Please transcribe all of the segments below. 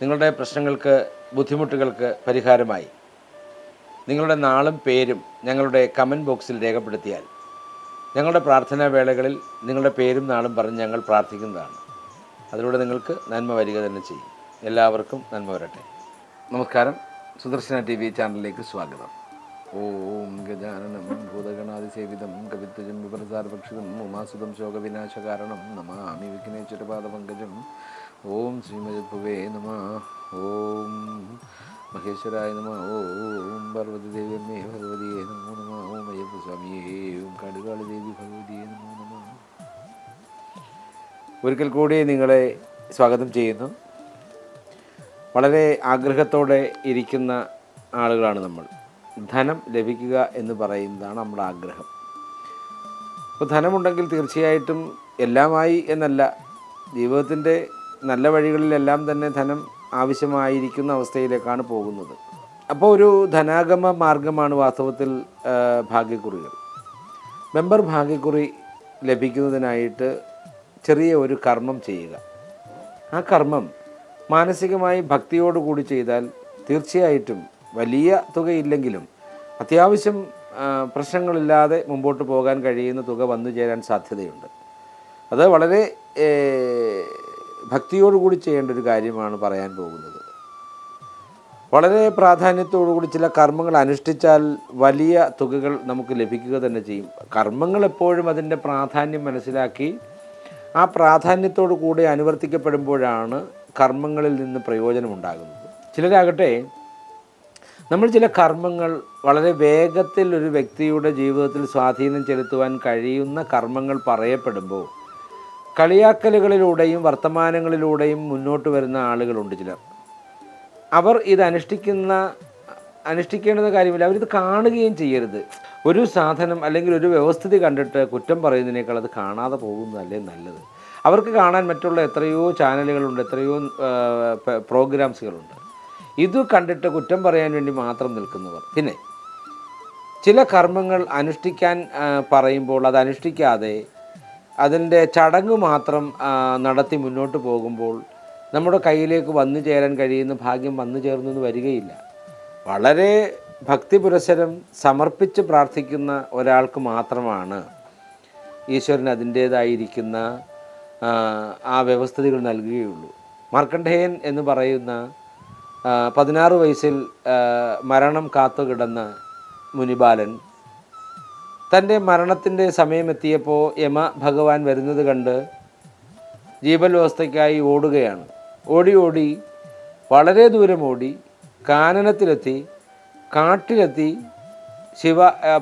നിങ്ങളുടെ പ്രശ്നങ്ങൾക്ക് ബുദ്ധിമുട്ടുകൾക്ക് പരിഹാരമായി. നിങ്ങളുടെ നാളും പേരും ഞങ്ങളുടെ കമന്റ് ബോക്സിൽ രേഖപ്പെടുത്തിയാൽ ഞങ്ങളുടെ പ്രാർത്ഥനാ വേളകളിൽ നിങ്ങളുടെ പേരും നാളും പറഞ്ഞ് ഞങ്ങൾ പ്രാർത്ഥിക്കുന്നതാണ്. അതിലൂടെ നിങ്ങൾക്ക് നന്മ വരിക തന്നെ ചെയ്യും. എല്ലാവർക്കും നന്മ വരട്ടെ. നമസ്കാരം. സുദർശന ടി വി ചാനലിലേക്ക് സ്വാഗതം. ഓം ഗജാനനം ഭൂതഗണാതിസേവിതം കവിത്വജം വിപ്രസാരഭക്ഷിതം ഉമാസുതം ശോകവിനാശകാരണം നമാമി വിഘ്നേശ്വരപാദപങ്കജം. ഓം ശ്രീമജഭുവേ നമ. ഓം മഹേശ്വരായ നമ ഓം പാർവതി ദേവ്യമ്മേ ഭഗവതിയെ നമോ നമ ഓം അയ്യപ്പ സ്വാമിയേ ഓം കടുകാളി ദേവി ഭഗവതിയെ നമോ നമ. ഒരിക്കൽ കൂടി നിങ്ങളെ സ്വാഗതം ചെയ്യുന്നു. വളരെ ആഗ്രഹത്തോടെ ഇരിക്കുന്ന ആളുകളാണ് നമ്മൾ. ധനം ലഭിക്കുക എന്ന് പറയുന്നതാണ് നമ്മുടെ ആഗ്രഹം. അപ്പോൾ ധനമുണ്ടെങ്കിൽ തീർച്ചയായിട്ടും എല്ലാമായി എന്നല്ല. ജീവിതത്തിന്റെ നല്ല വഴികളിലെല്ലാം തന്നെ ധനം ആവശ്യമായിരിക്കുന്ന അവസ്ഥയിലേക്കാണ് പോകുന്നത്. അപ്പോൾ ഒരു ധനാഗമ മാർഗമാണ് വാസ്തവത്തിൽ ഭാഗ്യക്കുറികൾ. മെമ്പർ ഭാഗ്യക്കുറി ലഭിക്കുന്നതിനായിട്ട് ചെറിയ ഒരു കർമ്മം ചെയ്യുക. ആ കർമ്മം മാനസികമായി ഭക്തിയോടുകൂടി ചെയ്താൽ തീർച്ചയായിട്ടും വലിയ തുകയില്ലെങ്കിലും അത്യാവശ്യം പ്രശ്നങ്ങളില്ലാതെ മുമ്പോട്ട് പോകാൻ കഴിയുന്ന തുക വന്നു ചേരാൻ സാധ്യതയുണ്ട്. അത് വളരെ ഭക്തിയോടുകൂടി ചെയ്യേണ്ട ഒരു കാര്യമാണ് പറയാൻ പോകുന്നത്. വളരെ പ്രാധാന്യത്തോടുകൂടി ചില കർമ്മങ്ങൾ അനുഷ്ഠിച്ചാൽ വലിയ തുകകൾ നമുക്ക് ലഭിക്കുക തന്നെ ചെയ്യും. കർമ്മങ്ങൾ എപ്പോഴും അതിന്റെ പ്രാധാന്യം മനസ്സിലാക്കി ആ പ്രാധാന്യത്തോടു കൂടി അനുവർത്തിക്കപ്പെടുമ്പോഴാണ് കർമ്മങ്ങളിൽ നിന്ന് പ്രയോജനമുണ്ടാകുന്നത്. ചിലരാകട്ടെ നമ്മൾ ചില കർമ്മങ്ങൾ വളരെ വേഗത്തിൽ ഒരു വ്യക്തിയുടെ ജീവിതത്തിൽ സ്വാധീനം ചെലുത്തുവാൻ കഴിയുന്ന കർമ്മങ്ങൾ പറയപ്പെടുമ്പോൾ കളിയാക്കലുകളിലൂടെയും വർത്തമാനങ്ങളിലൂടെയും മുന്നോട്ട് വരുന്ന ആളുകളുണ്ട് ചിലർ. അവർ ഇത് അനുഷ്ഠിക്കുന്ന അനുഷ്ഠിക്കേണ്ടുന്ന കാര്യമില്ല. അവരിത് കാണുകയും ചെയ്യരുത്. ഒരു സാധനം അല്ലെങ്കിൽ ഒരു വ്യവസ്ഥിതി കണ്ടിട്ട് കുറ്റം പറയുന്നതിനേക്കാൾ അത് കാണാതെ പോകുന്നതല്ലേ നല്ലത്. അവർക്ക് കാണാൻ മറ്റുള്ള എത്രയോ ചാനലുകളുണ്ട് എത്രയോ പ്രോഗ്രാംസുകളുണ്ട്. ഇത് കണ്ടിട്ട് കുറ്റം പറയാൻ വേണ്ടി മാത്രം നിൽക്കുന്നവർ. പിന്നെ ചില കർമ്മങ്ങൾ അനുഷ്ഠിക്കാൻ പറയുമ്പോൾ അത് അനുഷ്ഠിക്കാതെ അതിന്റെ ചടങ്ങ് മാത്രം നടത്തി മുന്നോട്ട് പോകുമ്പോൾ നമ്മുടെ കയ്യിലേക്ക് വന്നു ചേരാൻ കഴിയുന്ന ഭാഗ്യം വന്നു ചേർന്നു എന്ന് വരികയില്ല. വളരെ ഭക്തി പുരസരം സമർപ്പിച്ച് പ്രാർത്ഥിക്കുന്ന ഒരാൾക്ക് മാത്രമാണ് ഈശ്വരൻ അതിന്റേതായിരിക്കുന്ന ആ, വ്യവസ്ഥിതികൾ നൽകുകയുള്ളൂ. മാർക്കണ്ഡേയൻ എന്ന് പറയുന്ന പതിനാറ് വയസ്സിൽ മരണം കാത്തുകിടന്ന മുനിബാലൻ തന്റെ മരണത്തിന്റെ സമയമെത്തിയപ്പോൾ യമ ഭഗവാൻ വരുന്നത് കണ്ട് ജീവൽ വ്യവസ്ഥയ്ക്കായി ഓടുകയാണ്. ഓടി ഓടി വളരെ ദൂരം ഓടി കാനനത്തിലെത്തി കാട്ടിലെത്തി ശിവ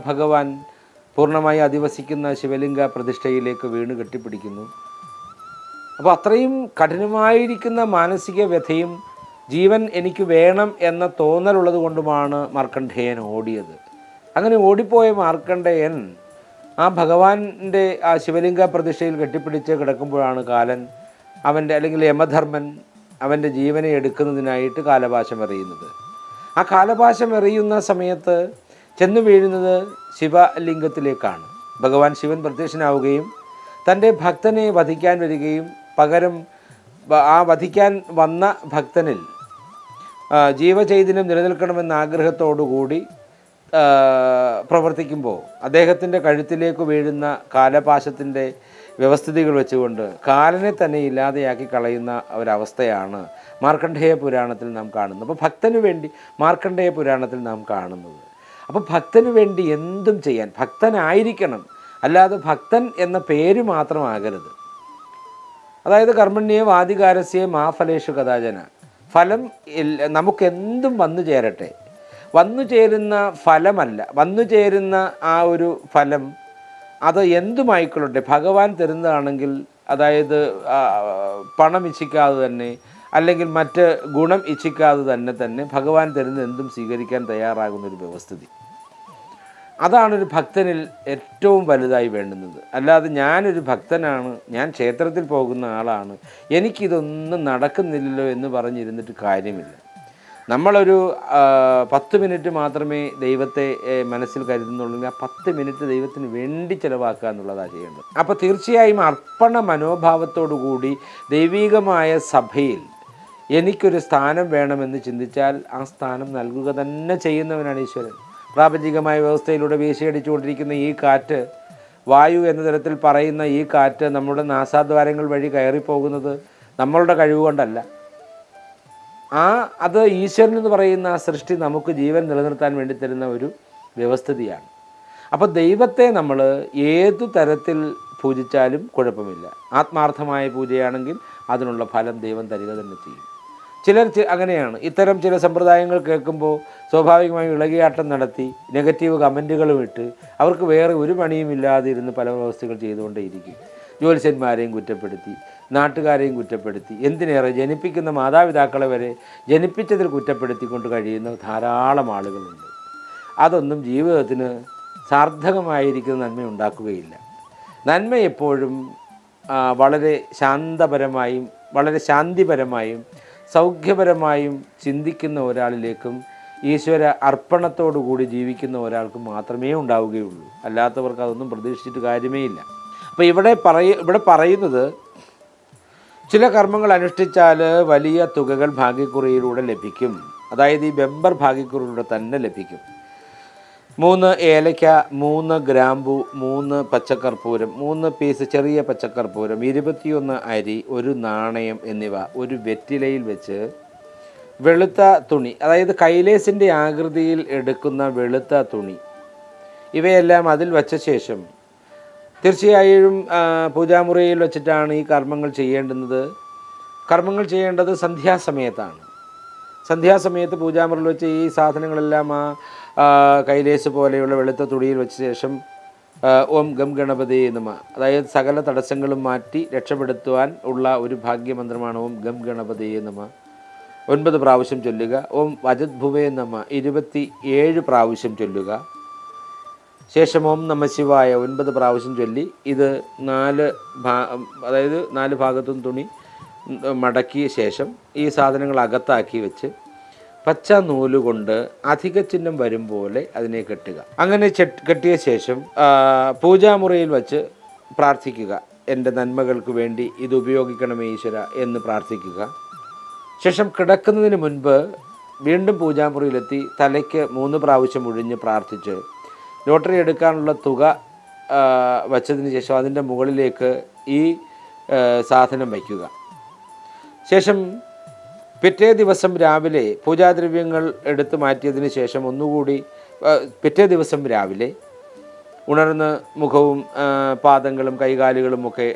ഭഗവാൻ പൂർണമായി അധിവസിക്കുന്ന ശിവലിംഗ പ്രതിഷ്ഠയിലേക്ക് വീണ് കെട്ടിപ്പിടിക്കുന്നു. അപ്പോൾ അത്രയും കഠിനമായിരിക്കുന്ന മാനസിക വ്യഥയും ജീവൻ എനിക്ക് വേണം എന്ന തോന്നലുള്ളത് കൊണ്ടുമാണ് മർക്കണ്ഠേയൻ ഓടിയത്. അങ്ങനെ ഓടിപ്പോയ മാർക്കണ്ഡേയൻ ആ ഭഗവാന്റെ ആ ശിവലിംഗ പ്രതിഷ്ഠയിൽ കെട്ടിപ്പിടിച്ച് കിടക്കുമ്പോഴാണ് കാലൻ അവന്റെ അല്ലെങ്കിൽ യമധർമ്മൻ അവന്റെ ജീവനെ എടുക്കുന്നതിനായിട്ട് കാലപാശം എറിയുന്നത്. ആ കാലപാശം എറിയുന്ന സമയത്ത് ചെന്നു വീഴുന്നത് ശിവലിംഗത്തിലേക്കാണ്. ഭഗവാൻ ശിവൻ പ്രത്യക്ഷനാവുകയും തന്റെ ഭക്തനെ വധിക്കാൻ വരികയും പകരം ആ വധിക്കാൻ വന്ന ഭക്തനിൽ ജീവചൈതന്യം നിലനിൽക്കണമെന്ന ആഗ്രഹത്തോടുകൂടി പ്രവർത്തിക്കുമ്പോൾ അദ്ദേഹത്തിന്റെ കഴുത്തിലേക്ക് വീഴുന്ന കാലപാശത്തിന്റെ വ്യവസ്ഥിതികൾ വെച്ചുകൊണ്ട് കാലനെ തന്നെ ഇല്ലാതെയാക്കി കളയുന്ന ഒരവസ്ഥയാണ് മാർക്കണ്ഡേയ പുരാണത്തിൽ നാം കാണുന്നത്. അപ്പോൾ ഭക്തന് വേണ്ടി മാർക്കണ്ഡേയ പുരാണത്തിൽ നാം കാണുന്നത്. അപ്പോൾ ഭക്തന് വേണ്ടി എന്തും ചെയ്യാൻ ഭക്തനായിരിക്കണം. അല്ലാതെ ഭക്തൻ എന്ന പേര് മാത്രമാകരുത് അതായത് കർമ്മണ്യെ വാദികാരസ്യ മാഫലേഷു കഥാചന. ഫലം നമുക്ക് നമുക്കെന്തും വന്നു ചേരട്ടെ. വന്നു ചേരുന്ന ഫലമല്ല. വന്നു ചേരുന്ന ആ ഒരു ഫലം അത് എന്തുമായിക്കൊള്ളട്ടെ? ഭഗവാൻ തരുന്നതാണെങ്കിൽ അതായത് പണം ഇച്ഛിക്കാതെ തന്നെ അല്ലെങ്കിൽ മറ്റ് ഗുണം ഇച്ഛിക്കാതെ തന്നെ തന്നെ ഭഗവാൻ തരുന്ന എന്തും സ്വീകരിക്കാൻ തയ്യാറാകുന്നൊരു വ്യവസ്ഥിതി. അതാണൊരു ഭക്തനിൽ ഏറ്റവും വലുതായി വേണ്ടുന്നത്. അല്ലാതെ ഞാനൊരു ഭക്തനാണ് ഞാൻ ക്ഷേത്രത്തിൽ പോകുന്ന ആളാണ് എനിക്കിതൊന്നും നടക്കുന്നില്ലല്ലോ എന്ന് പറഞ്ഞിരുന്നിട്ട് കാര്യമില്ല. നമ്മളൊരു പത്ത് മിനിറ്റ് മാത്രമേ ദൈവത്തെ മനസ്സിൽ കരുതുന്നുള്ളൂ. ആ പത്ത് മിനിറ്റ് ദൈവത്തിന് വേണ്ടി ചിലവാക്കുക എന്നുള്ളതാണ് ചെയ്യേണ്ടത്. അപ്പോൾ തീർച്ചയായും അർപ്പണ മനോഭാവത്തോടു കൂടി ദൈവികമായ സഭയിൽ എനിക്കൊരു സ്ഥാനം വേണമെന്ന് ചിന്തിച്ചാൽ ആ സ്ഥാനം നൽകുക തന്നെ ചെയ്യുന്നവനാണ് ഈശ്വരൻ. പ്രാപഞ്ചികമായ വ്യവസ്ഥയിലൂടെ വീശിയടിച്ചുകൊണ്ടിരിക്കുന്ന ഈ കാറ്റ് വായു എന്ന തരത്തിൽ പറയുന്ന ഈ കാറ്റ് നമ്മുടെ നാസാദ്വാരങ്ങൾ വഴി കയറിപ്പോകുന്നത് നമ്മളുടെ കഴിവ് കൊണ്ടല്ല ആ അത് ഈശ്വരൻ എന്ന് പറയുന്ന ആ സൃഷ്ടി നമുക്ക് ജീവൻ നിലനിർത്താൻ വേണ്ടി തരുന്ന ഒരു വ്യവസ്ഥിതിയാണ്. അപ്പോൾ ദൈവത്തെ നമ്മൾ ഏതു തരത്തിൽ പൂജിച്ചാലും കുഴപ്പമില്ല. ആത്മാർത്ഥമായ പൂജയാണെങ്കിൽ അതിനുള്ള ഫലം ദൈവം തരിക തന്നെ ചെയ്യും. ചിലർ അങ്ങനെയാണ്. ഇത്തരം ചില സമ്പ്രദായങ്ങൾ കേൾക്കുമ്പോൾ സ്വാഭാവികമായും ഇളകിയാട്ടം നടത്തി നെഗറ്റീവ് കമന്റുകളും ഇട്ട് അവർക്ക് വേറെ ഒരു പണിയും ഇല്ലാതെ ഇരുന്ന് പല വ്യവസ്ഥകൾ ചെയ്തുകൊണ്ടേയിരിക്കും. ജ്യോത്സ്യന്മാരെയും കുറ്റപ്പെടുത്തി നാട്ടുകാരെയും കുറ്റപ്പെടുത്തി എന്തിനേറെ ജനിപ്പിക്കുന്ന മാതാപിതാക്കളെ വരെ ജനിപ്പിച്ചതിൽ കുറ്റപ്പെടുത്തിക്കൊണ്ട് കഴിയുന്ന ധാരാളം ആളുകളുണ്ട്. അതൊന്നും ജീവിതത്തിന് സാർത്ഥകമായിരിക്കുന്ന നന്മ ഉണ്ടാക്കുകയില്ല. നന്മ എപ്പോഴും വളരെ ശാന്തപരമായും വളരെ ശാന്തിപരമായും സൗഖ്യപരമായും ചിന്തിക്കുന്ന ഒരാളിലേക്കും ഈശ്വര അർപ്പണത്തോടു കൂടി ജീവിക്കുന്ന ഒരാൾക്ക് മാത്രമേ ഉണ്ടാവുകയുള്ളൂ. അല്ലാത്തവർക്ക് അതൊന്നും പ്രതീക്ഷിച്ചിട്ട് കാര്യമേ ഇല്ല അപ്പോൾ ഇവിടെ പറയ ഇവിടെ പറയുന്നത് ചില കർമ്മങ്ങൾ അനുഷ്ഠിച്ചാൽ വലിയ തുകകൾ ഭാഗ്യക്കുറിയിലൂടെ ലഭിക്കും. അതായത് ഈ ബെമ്പർ ഭാഗ്യക്കുറിയിലൂടെ തന്നെ ലഭിക്കും. മൂന്ന് ഏലയ്ക്ക മൂന്ന് ഗ്രാമ്പു മൂന്ന് പച്ചക്കർപ്പൂരം മൂന്ന് പീസ് ചെറിയ പച്ചക്കർപ്പൂരം ഇരുപത്തിയൊന്ന് അരി ഒരു നാണയം എന്നിവ ഒരു വെറ്റിലയിൽ വെച്ച് വെളുത്ത തുണി അതായത് കൈലേസിന്റെ ആകൃതിയിൽ എടുക്കുന്ന വെളുത്ത തുണി ഇവയെല്ലാം അതിൽ വച്ച ശേഷം തീർച്ചയായും പൂജാമുറിയിൽ വെച്ചിട്ടാണ് ഈ കർമ്മങ്ങൾ ചെയ്യേണ്ടുന്നത്. കർമ്മങ്ങൾ ചെയ്യേണ്ടത് സന്ധ്യാസമയത്താണ്. സന്ധ്യാസമയത്ത് പൂജാമുറിയിൽ വെച്ച് ഈ സാധനങ്ങളെല്ലാം ആ കൈലേസ് പോലെയുള്ള വെളുത്ത തുടിയിൽ വെച്ച ശേഷം ഓം ഗം ഗണപതി നമ. അതായത് സകല തടസ്സങ്ങളും മാറ്റി രക്ഷപ്പെടുത്തുവാൻ ഉള്ള ഒരു ഭാഗ്യമന്ത്രമാണ് ഓം ഗം ഗണപതി നമ. ഒൻപത് പ്രാവശ്യം ചൊല്ലുക. ഓം വജത് ഭുവേ നമ. ഇരുപത്തി ഏഴ് പ്രാവശ്യം ചൊല്ലുക. ശേഷം ഓം നമ ശിവായ ഒൻപത് പ്രാവശ്യം ചൊല്ലി. ഇത് നാല് ഭാ അതായത് നാല് ഭാഗത്തും തുണി മടക്കിയ ശേഷം ഈ സാധനങ്ങൾ അകത്താക്കി വെച്ച് പച്ച നൂലുകൊണ്ട് അധിക ചിഹ്നം വരും പോലെ അതിനെ കെട്ടുക. അങ്ങനെ കെട്ടിയ ശേഷം പൂജാമുറിയിൽ വച്ച് പ്രാർത്ഥിക്കുക. എന്റെ നന്മകൾക്ക് വേണ്ടി ഇത് ഉപയോഗിക്കണമേ ഈശ്വര എന്ന് പ്രാർത്ഥിക്കുക. ശേഷം കിടക്കുന്നതിന് മുൻപ് വീണ്ടും പൂജാമുറിയിലെത്തി തലയ്ക്ക് മൂന്ന് പ്രാവശ്യം ഒഴിഞ്ഞ് പ്രാർത്ഥിച്ച് ലോട്ടറി എടുക്കാനുള്ള തുക വച്ചതിന് ശേഷം അതിന്റെ മുകളിലേക്ക് ഈ സാധനം വയ്ക്കുക. ശേഷം പിറ്റേ ദിവസം രാവിലെ പൂജാദ്രവ്യങ്ങൾ എടുത്ത് മാറ്റിയതിന് ശേഷം ഒന്നുകൂടി പിറ്റേ ദിവസം രാവിലെ ഉണർന്ന് മുഖവും പാദങ്ങളും കൈകാലുകളും ഒക്കെ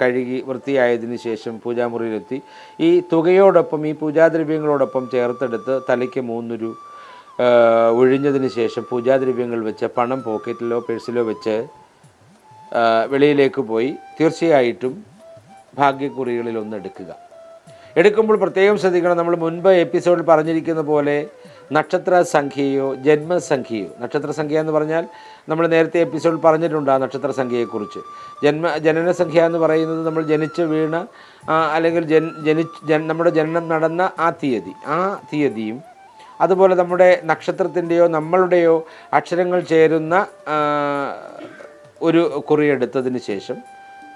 കഴുകി വൃത്തിയായതിന് ശേഷം പൂജാമുറിയിലെത്തി. ഈ തുകയോടൊപ്പം ഈ പൂജാദ്രവ്യങ്ങളോടൊപ്പം ചേർത്തെടുത്ത് തലയ്ക്ക് മൂന്നൊരു ഒഴിഞ്ഞതിന് ശേഷം പൂജാദ്രവ്യങ്ങൾ വെച്ച് പണം പോക്കറ്റിലോ പേഴ്സിലോ വെച്ച് വെളിയിലേക്ക് പോയി. തീർച്ചയായിട്ടും ഭാഗ്യക്കുറികളിൽ ഒന്ന് എടുക്കുക. എടുക്കുമ്പോൾ പ്രത്യേകം ശ്രദ്ധിക്കണം. നമ്മൾ മുൻപ് എപ്പിസോഡിൽ പറഞ്ഞിരിക്കുന്ന പോലെ നക്ഷത്ര സംഖ്യയോ ജന്മസംഖ്യയോ നക്ഷത്ര സംഖ്യ എന്ന് പറഞ്ഞാൽ നമ്മൾ നേരത്തെ എപ്പിസോഡിൽ പറഞ്ഞിട്ടുണ്ട് ആ നക്ഷത്ര സംഖ്യയെക്കുറിച്ച്. ജന്മ ജനനസംഖ്യ എന്ന് പറയുന്നത് നമ്മൾ ജനിച്ച് വീണ അല്ലെങ്കിൽ ജൻ ജനിച്ച് നമ്മുടെ ജനനം നടന്ന ആ തീയതി ആ തീയതിയും അതുപോലെ നമ്മുടെ നക്ഷത്രത്തിന്റെയോ നമ്മളുടെയോ അക്ഷരങ്ങൾ ചേരുന്ന ഒരു കുറി എടുത്തതിന് ശേഷം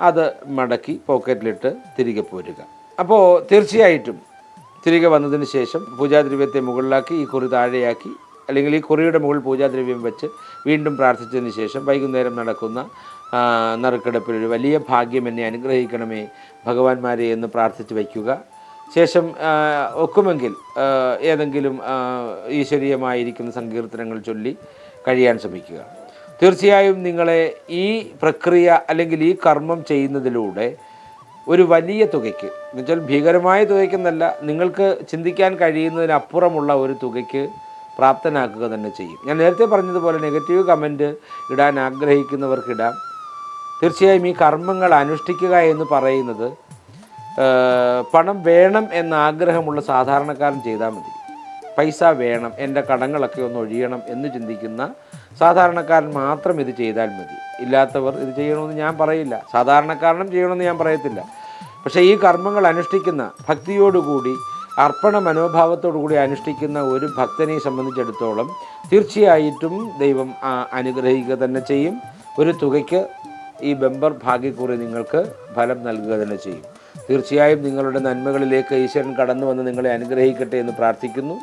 അത് മടക്കി പോക്കറ്റിലിട്ട് തിരികെ പോരുക. അപ്പോൾ തീർച്ചയായിട്ടും തിരികെ വന്നതിന് ശേഷം പൂജാദ്രവ്യത്തെ മുകളിലാക്കി ഈ കുറി താഴെയാക്കി അല്ലെങ്കിൽ ഈ കുറിയുടെ മുകളിൽ പൂജാദ്രവ്യം വെച്ച് വീണ്ടും പ്രാർത്ഥിച്ചതിന് ശേഷം വൈകുന്നേരം നടക്കുന്ന നറുക്കെടുപ്പിൽ ഒരു വലിയ ഭാഗ്യം എന്നെ അനുഗ്രഹിക്കണമേ. ഭഗവാന്മാരെ എന്ന് പ്രാർത്ഥിച്ച് വയ്ക്കുക. ശേഷം ഒക്കുമെങ്കിൽ ഏതെങ്കിലും ഈശ്വരീയമായിരിക്കുന്ന സങ്കീർത്തനങ്ങൾ ചൊല്ലി കഴിയാൻ ശ്രമിക്കുക. തീർച്ചയായും നിങ്ങളെ ഈ പ്രക്രിയ അല്ലെങ്കിൽ ഈ കർമ്മം ചെയ്യുന്നതിലൂടെ ഒരു വലിയ തുകയ്ക്ക് എന്നുവെച്ചാൽ ഭീകരമായ തുകയ്ക്കെന്നല്ല നിങ്ങൾക്ക് ചിന്തിക്കാൻ കഴിയുന്നതിനപ്പുറമുള്ള ഒരു തുകയ്ക്ക് പ്രാപ്തനാക്കുക തന്നെ ചെയ്യും. ഞാൻ നേരത്തെ പറഞ്ഞതുപോലെ നെഗറ്റീവ് കമന്റ് ഇടാൻ ആഗ്രഹിക്കുന്നവർക്കിടാം. തീർച്ചയായും ഈ കർമ്മങ്ങൾ അനുഷ്ഠിക്കുക എന്ന് പറയുന്നത് പണം വേണം എന്ന ആഗ്രഹമുള്ള സാധാരണക്കാരൻ ചെയ്താൽ മതി. പൈസ വേണം എന്റെ കടങ്ങളൊക്കെ ഒന്ന് ഒഴിയണം എന്ന് ചിന്തിക്കുന്ന സാധാരണക്കാരൻ മാത്രം ഇത് ചെയ്താൽ മതി. ഇല്ലാത്തവർ ഇത് ചെയ്യണമെന്ന് ഞാൻ പറയില്ല. സാധാരണക്കാരനും ചെയ്യണമെന്ന് ഞാൻ പറയത്തില്ല. പക്ഷേ ഈ കർമ്മങ്ങൾ അനുഷ്ഠിക്കുന്ന ഭക്തിയോടുകൂടി അർപ്പണ മനോഭാവത്തോടു കൂടി അനുഷ്ഠിക്കുന്ന ഒരു ഭക്തനെ സംബന്ധിച്ചിടത്തോളം തീർച്ചയായിട്ടും ദൈവം അനുഗ്രഹിക്കുക തന്നെ ചെയ്യും. ഒരു തുകയ്ക്ക് ഈ ബെമ്പർ ഭാഗ്യക്കുറി നിങ്ങൾക്ക് ഫലം നൽകുക തന്നെ ചെയ്യും. തീർച്ചയായും നിങ്ങളുടെ നന്മകളിലേക്ക് ഈശ്വരൻ കടന്നു വന്ന് നിങ്ങളെ അനുഗ്രഹിക്കട്ടെ എന്ന് പ്രാർത്ഥിക്കുന്നു.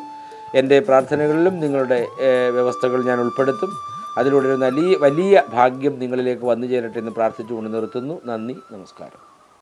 എന്റെ പ്രാർത്ഥനകളിലും നിങ്ങളുടെ വ്യവസ്ഥകൾ ഞാൻ ഉൾപ്പെടുത്തും. അതിലൂടെ ഒരു വലിയ വലിയ ഭാഗ്യം നിങ്ങളിലേക്ക് വന്നു ചേരട്ടെ എന്ന് പ്രാർത്ഥിച്ചുകൊണ്ട് നിർത്തുന്നു. നന്ദി നമസ്കാരം.